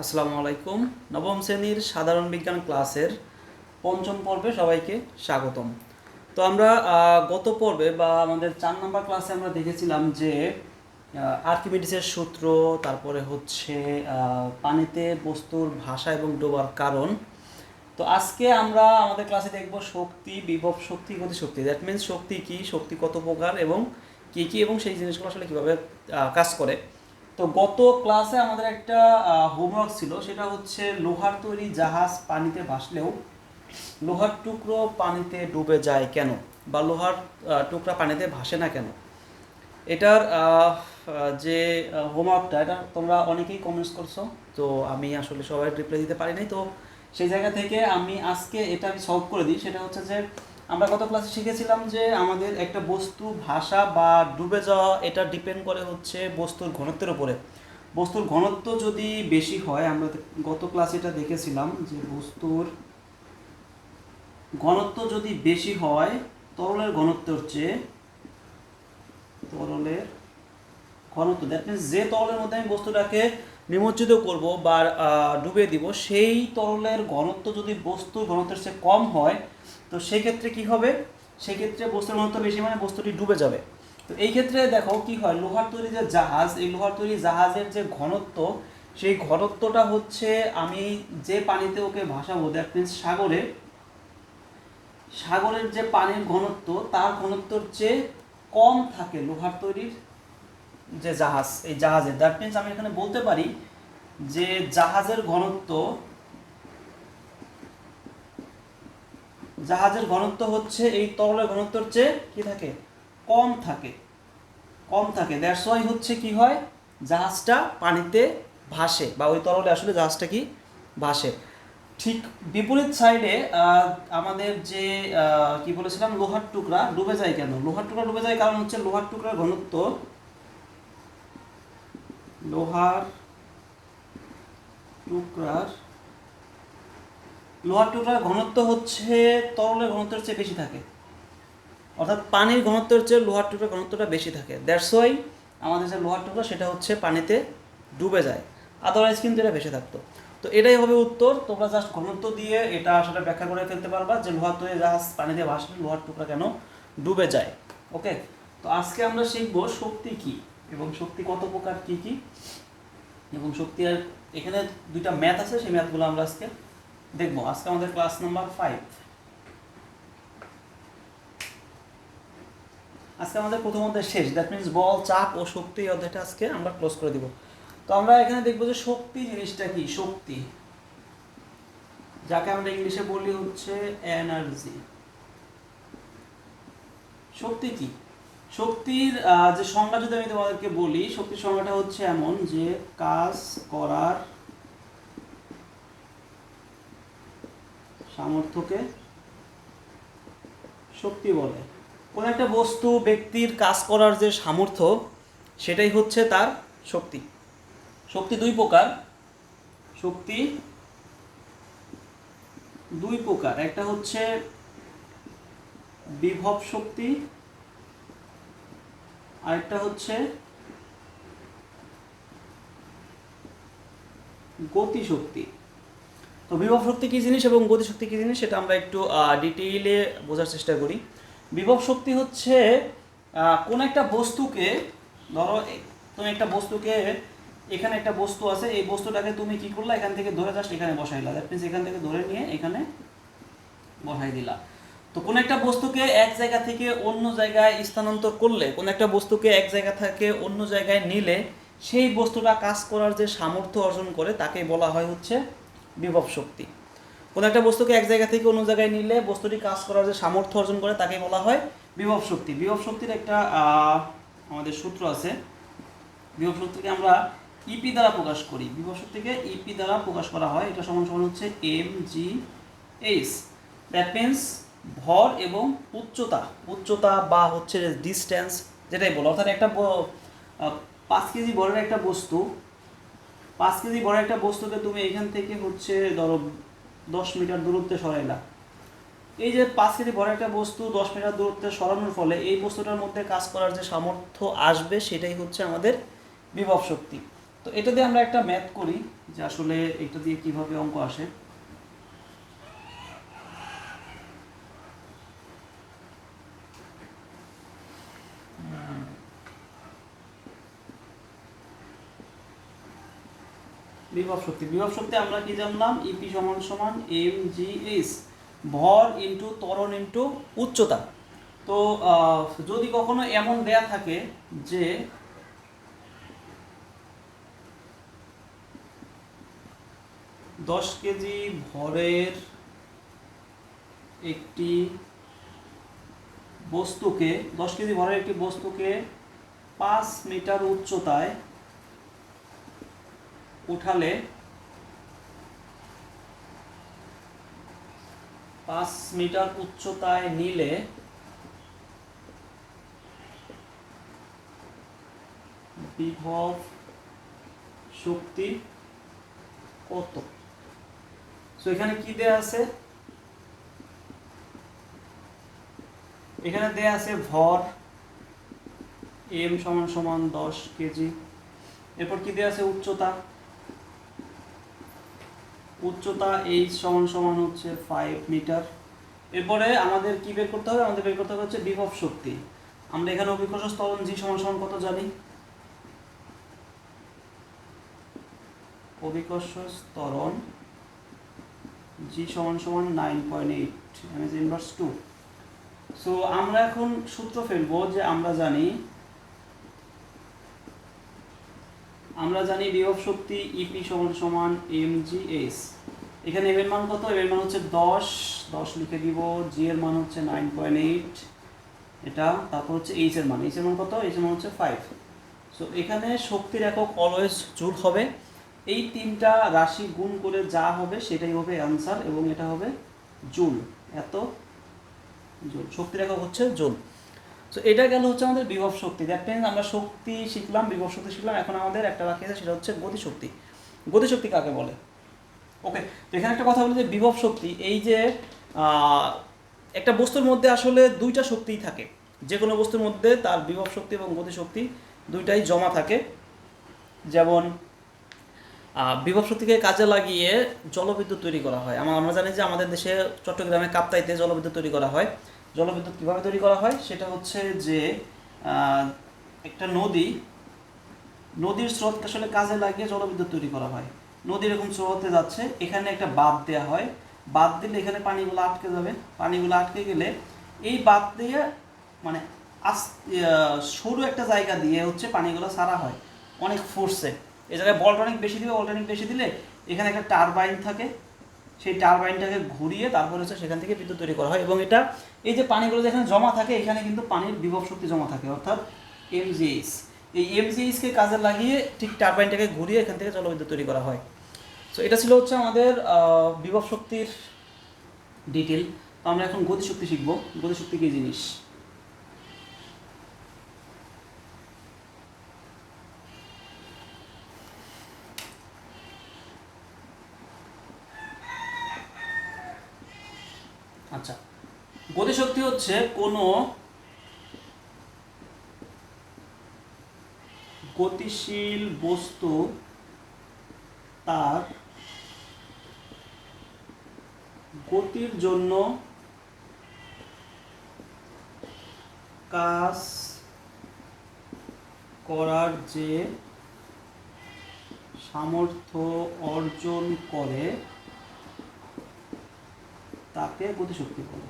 আসসালামু আলাইকুম। নবম শ্রেণির সাধারণ বিজ্ঞান ক্লাসের পঞ্চম পর্বে সবাইকে স্বাগতম। তো আমরা গত পর্বে বা আমাদের চার নম্বর ক্লাসে আমরা দেখেছিলাম যে আর্কিমিডিসের সূত্র, তারপরে হচ্ছে পানিতে বস্তুর ভাষা এবং ডোবার কারণ। তো আজকে আমরা আমাদের ক্লাসে দেখব শক্তি, বিভব শক্তি, গতি শক্তি। দ্যাট মিন্স শক্তি কি, শক্তি কত প্রকার এবং কি কি এবং সেই জিনিসগুলো আসলে কীভাবে কাজ করে। তো গত ক্লাসে আমাদের একটা হোমওয়ার্ক ছিল, সেটা হচ্ছে লোহার তৈরি জাহাজ পানিতে ভাসলেও লোহার টুকরো পানিতে ডুবে যায় কেন? বা লোহার টুকরা পানিতে ভাসে না কেন? এটার যে হোমওয়ার্কটা এটা তোমরা অনেকেই কমেন্টস করছ, তো আমি আসলে সবাই রিপ্লাই দিতে পারি নাই। তো সেই জায়গা থেকে আমি আজকে এটা আমি সলভ করে দিই, সেটা হচ্ছে যে আমরা গত ক্লাসে শিখেছিলাম যে আমাদের একটা বস্তু, ভাষা বা ডুবে যাওয়া, এটা ডিপেন্ড করে হচ্ছে বস্তুর ঘনত্বের উপরে। বস্তুর ঘনত্ব যদি বেশি হয়, আমরা গত ক্লাসে এটা দেখেছিলাম যে বস্তুর ঘনত্ব যদি বেশি হয়, তরলের ঘনত্বের চেয়ে তরলের ঘনত্ব দ্যাট মিনস যে তরলের মধ্যে আমি বস্তুটাকে নিমজ্জিত করব বা ডুবে দিব, সেই তরলের ঘনত্ব যদি বস্তুর ঘনত্বের চেয়ে কম হয় তো সেই ক্ষেত্রে কি হবে? সেই ক্ষেত্রে বস্তুর ঘনত্ব বেশি মানে বস্তুটি ডুবে যাবে। তো এই ক্ষেত্রে দেখো কি হয়? লোহার তৈরি যে জাহাজ, এই লোহার তৈরি জাহাজের যে ঘনত্ব, সেই ঘনত্বটা হচ্ছে আমি যে পানিতে ওকে ভাসাবো দ্যাট মিনস সাগরে, সাগরের যে পানির ঘনত্ব, তার ঘনত্বর চেয়ে কম থাকে লোহার তৈরির যে জাহাজ, এই জাহাজের। দ্যাট মিনস আমি এখানে বলতে পারি যে জাহাজের ঘনত্ব জাহাজের ঘনত্ব হচ্ছে, এই তরলের ঘনত্বর চেয়ে কি থাকে? কম থাকে। কম থাকে। দ্যাটস ওয়াই হচ্ছে কি হয়? জাহাজটা পানিতে ভাসে বা ওই তরলে আসলে জাহাজটা কি? ভাসে। ঠিক বিপরীত সাইডে আমাদের যে কি বলেছিলাম? লোহার টুকরা ডুবে যায় কেন? লোহার টুকরা ডুবে যায় কারণ হচ্ছে লোহার টুকরার ঘনত্ব লোহার টুকরার লোহার টুকরার ঘনত্ব হচ্ছে তরলের ঘনত্বের চেয়ে বেশি থাকে। অর্থাৎ পানির ঘনত্বের চেয়ে লোহার টুকরার ঘনত্বটা বেশি থাকে। দ্যাটস ওয়াই আমাদের যে লোহার টুকরা সেটা হচ্ছে পানিতে ডুবে যায়। আদারওয়াইজ কিন্তু এটা ভেসে থাকতো। তো এটাই হবে উত্তর। তোমরা জাস্ট ঘনত্ব দিয়ে এটা আসলে ব্যাখ্যা করে ফেলতে পারবা যে লোহার তৈরি জাহাজ পানিতে ভাসলে লোহার টুকরা কেন ডুবে যায়। ওকে তো আজকে আমরা শিখব শক্তি কি এবং শক্তি কত প্রকার কি কি? এবং শক্তি আর এখানে দুইটা ম্যাথ আছে, সেই ম্যাথগুলো আমরা আজকে দেখব, আজকে আমাদের ক্লাস নাম্বার ফাইভ আজকে আমাদের প্রথম শেষ দ্যাট মিনস বল, চাপ ও শক্তি অধ্যায়টা আজকে আমরা ক্লোজ করে দিব। তো আমরা এখানে দেখব যে শক্তি জিনিসটা কি? শক্তি। যাকে আমরা ইংলিশে বলি হচ্ছে এনার্জি শক্তি কি? শক্তির যে সংজ্ঞা যদি আমি তোমাদেরকে বলি, শক্তির সংজ্ঞাটা হচ্ছে এমন যে কাজ করার সামর্থ্যকে শক্তি বলে। কোন একটা বস্তু, ব্যক্তির কাজ করার যে সামর্থ্য, সেটাই হচ্ছে তার শক্তি। শক্তি দুই প্রকার। শক্তি দুই প্রকার। একটা হচ্ছে বিভব শক্তি, আরেকটা হচ্ছে গতি শক্তি। তো বিভব শক্তি কী জিনিস এবং গতি শক্তি কী জিনিস সেটা আমরা একটু ডিটেইলে বোঝার চেষ্টা করি। বিভব শক্তি হচ্ছে কোন একটা বস্তুকে, ধরো তুমি একটা বস্তুকে, এখানে একটা বস্তু আছে, এই বস্তুটাকে তুমি কি করলা, এখান থেকে ধরে জাস্ট এখানে বসাইলা দ্যাট মিনস এখান থেকে ধরে নিয়ে এখানে বসাই দিলা। তো কোন একটা বস্তুকে এক জায়গা থেকে অন্য জায়গায় স্থানান্তর করলে, কোন একটা বস্তুকে এক জায়গা থেকে অন্য জায়গায় নিলে, সেই বস্তুটা কাজ করার যে সামর্থ্য অর্জন করে তাকে বলা হয় হচ্ছে বিভব শক্তি। কোনো একটা বস্তুকে এক জায়গা থেকে অন্য জায়গায় নিলে বস্তুটি কাজ করার যে সামর্থ্য অর্জন করে তাকে বলা হয় বিভব শক্তি। বিভব শক্তির একটা আমাদের সূত্র আছে। বিভব শক্তিকে আমরা ইপি দ্বারা প্রকাশ করি। বিভব শক্তিকে ইপি দ্বারা প্রকাশ করা হয়। এটা সমান সমান হচ্ছে এম জি এইচ দ্যাট ভর এবং উচ্চতা। উচ্চতা বা হচ্ছে ডিস্টেন্স যেটাই বলো। অর্থাৎ একটা পাঁচ কেজি বড়ের একটা বস্তু পাঁচ কেজি বড় একটা বস্তুকে তুমি এখান থেকে হচ্ছে ধরো দশ মিটার দূরত্বে সরাইলা। এই যে পাঁচ কেজি বড় একটা বস্তু দশ মিটার দূরত্বে সরানোর ফলে এই বস্তুটার মধ্যে কাজ করার যে সামর্থ্য আসবে সেটাই হচ্ছে আমাদের বিভব শক্তি। তো এটা দিয়ে আমরা একটা ম্যাথ করি যে আসলে এটা দিয়ে কীভাবে অঙ্ক আসে। বিভব শক্তি। বিভব শক্তি আমরা কি জানলাম? ইপি সমান সমান এম জি এস ভর ইন্টু ত্বরণ ইন্টু উচ্চতা। তো যদি কখনো এমন দেয়া থাকে যে দশ কেজি ভরের একটি বস্তুকে, দশ কেজি ভরের একটি বস্তুকে পাঁচ মিটার উচ্চতায় উঠালে পাঁচ মিটার উচ্চতায় নিলে বিভব শক্তি কত? এখানে কি দেয়া আছে? এখানে দেয়া আছে ভর এম সমান সমান দশ কেজি। এরপর কি দেয়া আছে? উচ্চতা। উচ্চতা এইচ সমান সমান হচ্ছে ফাইভ মিটার এরপরে আমাদের কি বের করতে হবে? আমাদের বের করতে হবে হচ্ছে বিভব শক্তি। আমরা এখানে অভিকর্ষ স্তরণ জি সমান সমান কত জানি? অভিকর্ষ স্তরণ জি সমান সমান nine point eight M inverse two so আমরা এখন সূত্র ফেলব যে আমরা জানি আমরা জানি বিভব শক্তি ইপি সমান সমান এম জি এস এখানে এম এর মান কত? এম এর মান হচ্ছে দশ। দশ লিখে দিব। জি এর মান হচ্ছে নাইন পয়েন্ট এইট এটা, তারপর হচ্ছে এইচ এর মান। এইচ এর মান কত? এইচ এর মান হচ্ছে ফাইভ সো এখানে শক্তির একক অলওয়েজ জুল হবে। এই তিনটা রাশি গুণ করে যা হবে, সেটাই হবে অ্যান্সার এবং এটা হবে জুল। এত জুল। শক্তির একক হচ্ছে জুল। তো এটা গেল হচ্ছে আমাদের বিভব শক্তি। দ্যাট মিনস আমরা শক্তি শিখলাম, বিভব শক্তি শিখলাম। এখন আমাদের একটা বাকি আছে, সেটা হচ্ছে গতিশক্তি গতিশক্তি কাকে বলে? ওকে তো এখানে একটা কথা বলি যে বিভব শক্তি, এই যে একটা বস্তুর মধ্যে আসলে দুইটা শক্তিই থাকে। যে কোনো বস্তুর মধ্যে তার বিভব শক্তি এবং গতিশক্তি দুইটাই জমা থাকে। যেমন বিভব শক্তিকে কাজে লাগিয়ে জলবিদ্যুৎ তৈরি করা হয়। আমরা জানি যে আমাদের দেশে চট্টগ্রামে কাপ্তাইতে জলবিদ্যুৎ তৈরি করা হয়। জলবিদ্যুৎ কীভাবে তৈরি করা হয়? সেটা হচ্ছে যে একটা নদী, নদীর স্রোতকে আসলে কাজে লাগিয়ে জলবিদ্যুৎ তৈরি করা হয়। নদী এরকম স্রোতে যাচ্ছে, এখানে একটা বাঁধ দেওয়া হয়। বাঁধ দিলে এখানে পানিগুলো আটকে যাবে। পানিগুলো আটকে গেলে এই বাঁধ দিয়ে মানে আস সরু একটা জায়গা দিয়ে হচ্ছে পানিগুলো সারা হয়। অনেক ফোর্সে এই জায়গায় বলটা অনেক বেশি দিবে বলটা অনেক বেশি দিলে এখানে একটা টারবাইন থাকে। সেই টারবাইনটাকে ঘুরিয়ে তারপর হচ্ছে সেখান থেকে বিদ্যুৎ তৈরি করা হয় এবং এটা, এই যে পানিগুলো যেখানে জমা থাকে, এখানে কিন্তু পানির বিভব শক্তি জমা থাকে, অর্থাৎ এমজিএইচ এই এমজিএইচকে কাজে লাগিয়ে ঠিক টারবাইনটাকে ঘুরিয়ে এখান থেকে জলবিদ্যুৎ তৈরি করা হয়। সো এটা ছিল হচ্ছে আমাদের বিভব শক্তির ডিটেল তো আমরা এখন গতিশক্তি শিখব। গতিশক্তি কী জিনিস? আচ্ছা গতিশক্তি হচ্ছে কোনো গতিশীল বস্তু তার গতির জন্য কাজ করার যে সামর্থ্য অর্জন করে তাকে গতিশক্তি বলে।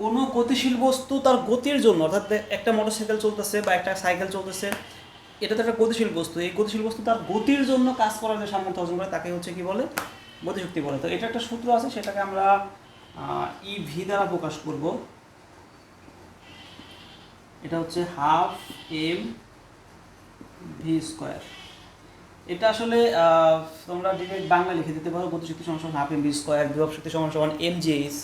কোনো গতিশীল বস্তু তার গতির জন্য, অর্থাৎ একটা মোটরসাইকেল চলতেছে বা একটা সাইকেল চলতেছে, এটা তো একটা গতিশীল বস্তু। এই গতিশীল বস্তু তার গতির জন্য কাজ করার যে সামর্থ্য অর্জন করে, তাকে হচ্ছে কি বলে? গতিশক্তি বলে। তো এটা একটা সূত্র আছে, সেটাকে আমরা ই ভি দ্বারা প্রকাশ করব। এটা হচ্ছে হাফ এম ভি স্কোয়ার এটা আসলে তোমরা ডিরেক্ট বাংলা লিখে দিতে পারো, গতিশক্তি সমান হাফ এম ভি স্কোয়ার বিভব শক্তি সমান সমান M GS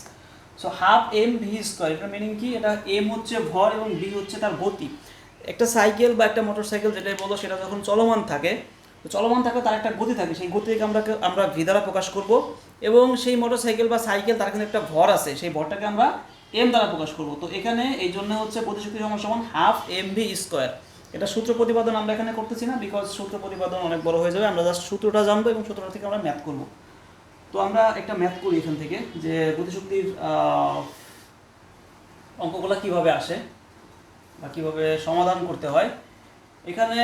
so half M V square এটার মিনিং কি? এটা এম হচ্ছে ভর এবং ভি হচ্ছে তার গতি। একটা সাইকেল বা একটা মোটর সাইকেল যেটাই বলো, সেটা যখন চলমান থাকে চলমান থাকলে তার একটা গতি থাকে, সেই গতিকে আমরা আমরা ভি দ্বারা প্রকাশ করব এবং সেই মোটর সাইকেল বা সাইকেল তার কিন্তু একটা ভর আছে, সেই ভরটাকে আমরা এম দ্বারা প্রকাশ করব। তো এখানে এই জন্য হচ্ছে গতিশক্তি সমান সমান হাফ এম ভি স্কোয়ার এটা সূত্র প্রতিপাদন আমরা এখানে করতেছি না বিকজ সূত্র প্রতিপাদন অনেক বড় হয়ে যাবে। আমরা জাস্ট সূত্রটা জানব এবং সূত্রটা থেকে আমরা ম্যাথ করব। তো আমরা একটা ম্যাথ করি এখান থেকে, যে গতিশক্তির অঙ্কগুলো কীভাবে আসে বা কীভাবে সমাধান করতে হয়। এখানে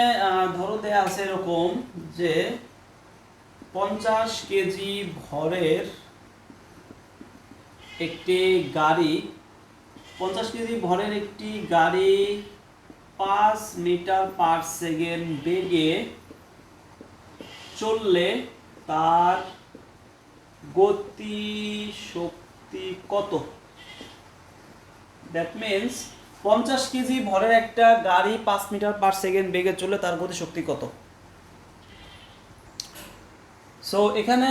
ধরো দেয়া আছে এরকম যে পঞ্চাশ কেজি ভরের একটি গাড়ি, পঞ্চাশ কেজি ভরের একটি গাড়ি পাঁচ মিটার পার সেকেন্ড বেগে চললে তার গতি শক্তি কত? দ্যাট মিন্স পঞ্চাশ কেজি ভরের একটা গাড়ি পাঁচ মিটার পার সেকেন্ড বেগে চললে তার গতি শক্তি কত? সো এখানে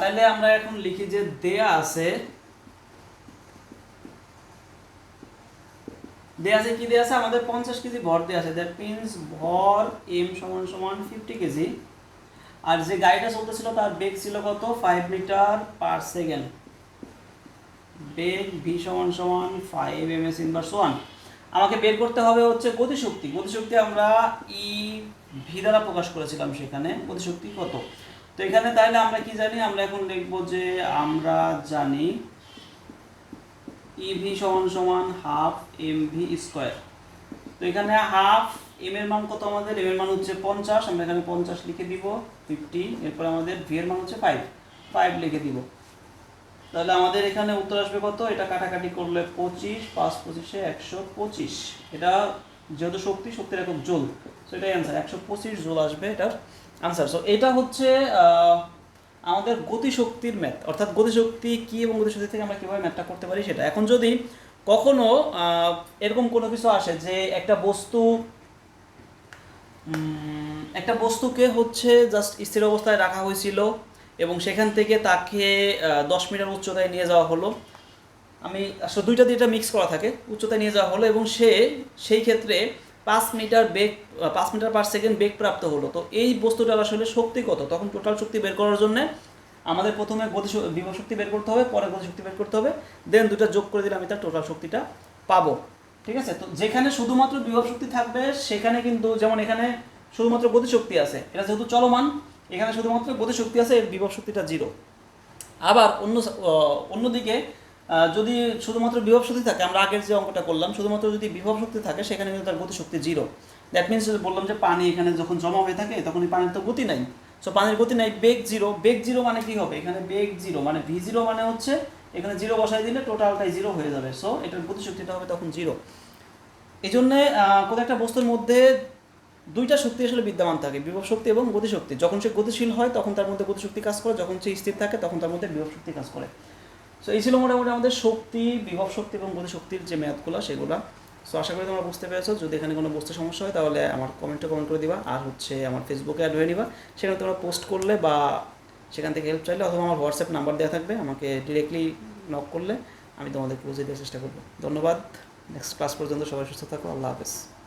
তাইলে আমরা এখন লিখি যে দেয়া আছে দেয়া আছে কি দেয়া আছে? আমাদের পঞ্চাশ কেজি ভর দেয়া আছে। দ্যাট মিনস ভর এম সমান সমান ফিফটি কেজি। আর যে গাড়িটা চলতেছিল, তার বেগ ছিল কত? ফাইভ মিটার পার সেকেন্ড বেগ ভি সমান সমান five M S inverse one আমাকে বের করতে হবে হচ্ছে গতিশক্তি। গতিশক্তি আমরা ই ভি দ্বারা প্রকাশ করেছিলাম সেখানে। গতিশক্তি কত? তো এখানে তাইলে আমরা কি জানি? আমরা এখন লিখব যে আমরা জানি ইভি সমান সমান হাফ এম ভি স্কোয়ার তো এখানে হাফ এম এর মান কত আমাদের? এম এর মান হচ্ছে পঞ্চাশ, আমরা এখানে পঞ্চাশ লিখে দিব ফিফটি এরপর আমাদের ভি এর মান হচ্ছে ফাইভ ফাইভ লিখে দিব। তাহলে আমাদের এখানে উত্তর আসবে কত? এটা কাটাকাটি করলে পঁচিশ, পাঁচ পঁচিশে একশো পঁচিশ। এটা যেহেতু শক্তি, শক্তির একক জোল। সো এটাই অ্যান্সার একশো পঁচিশ জোল আসবে এটার আনসার সো এটা হচ্ছে আমাদের গতিশক্তির ম্যাথ, অর্থাৎ গতিশক্তি কী এবং গতিশক্তি থেকে আমরা কীভাবে ম্যাথটা করতে পারি সেটা। এখন যদি কখনো এরকম কোনো কিছু আসে যে একটা বস্তু একটা বস্তুকে হচ্ছে জাস্ট স্থির অবস্থায় রাখা হয়েছিল এবং সেখান থেকে তাকে দশ মিটার উচ্চতায় নিয়ে যাওয়া হলো। আমি আসলে দুইটা দুইটা মিক্স করা থাকে। উচ্চতায় নিয়ে যাওয়া হলো এবং সে, সেই ক্ষেত্রে পাঁচ মিটার বেগ পাঁচ মিটার পার সেকেন্ড বেগ প্রাপ্ত হলো। তো এই বস্তুটার আসলে শক্তি কত? তখন টোটাল শক্তি বের করার জন্য আমাদের প্রথমে গতি বিভব শক্তি বের করতে হবে, পরে গতি শক্তি বের করতে হবে দেন দুটো যোগ করে দিলে আমি তার টোটাল শক্তিটা পাবো। ঠিক আছে? তো যেখানে শুধুমাত্র বিভব শক্তি থাকবে, সেখানে কিন্তু যেমন এখানে শুধুমাত্র গতিশক্তি আছে, এটা যেহেতু চলমান, এখানে শুধুমাত্র গতিশক্তি আছে, এর বিভব শক্তিটা জিরো আবার অন্য অন্যদিকে যদি শুধুমাত্র বিভব শক্তি থাকে, আমরা আগের যে অঙ্কটা করলাম, শুধুমাত্র যদি বিভব শক্তি থাকে, সেখানে কিন্তু তার গতিশক্তি জিরো দ্যাট মিনস বললাম যে পানি এখানে যখন জমা হয়ে থাকে, তখন এই পানির তো গতি নাই। সো পানির গতি নাই, বেগ জিরো বেগ জিরো মানে কি হবে? এখানে বেগ জিরো মানে ভি জিরো মানে হচ্ছে, এখানে জিরো বসাই দিলে টোটালটাই জিরো হয়ে যাবে। সো এটার গতিশক্তিটা হবে তখন জিরো এই জন্যে কোনো একটা বস্তুর মধ্যে দুইটা শক্তি আসলে বিদ্যমান থাকে, বিভব শক্তি এবং গতিশক্তি। যখন সে গতিশীল হয়, তখন তার মধ্যে গতিশক্তি কাজ করে, যখন সে স্থির থাকে, তখন তার মধ্যে বিভব শক্তি কাজ করে। সো এই ছিল মোটামুটি আমাদের শক্তি, বিভব শক্তি এবং গতি শক্তির যে ম্যাথগুলো সেগুলো। সো আশা করি তোমরা বুঝতে পেরেছ। যদি এখানে কোনো বুঝতে সমস্যা হয়, তাহলে আমার কমেন্টে কমেন্ট করে দিবা। আর হচ্ছে আমার ফেসবুকে অ্যাড হয়ে নিবা। সেখানে তোমরা পোস্ট করলে বা সেখান থেকে হেল্প চাইলে অথবা আমার হোয়াটসঅ্যাপ নাম্বার দেওয়া থাকবে। আমাকে ডিরেক্টলি নক করলে আমি তোমাদেরকে বুঝিয়ে দেওয়ার চেষ্টা করব। ধন্যবাদ। নেক্সট ক্লাস পর্যন্ত সবাই সুস্থ থাকো। আল্লাহ হাফেজ।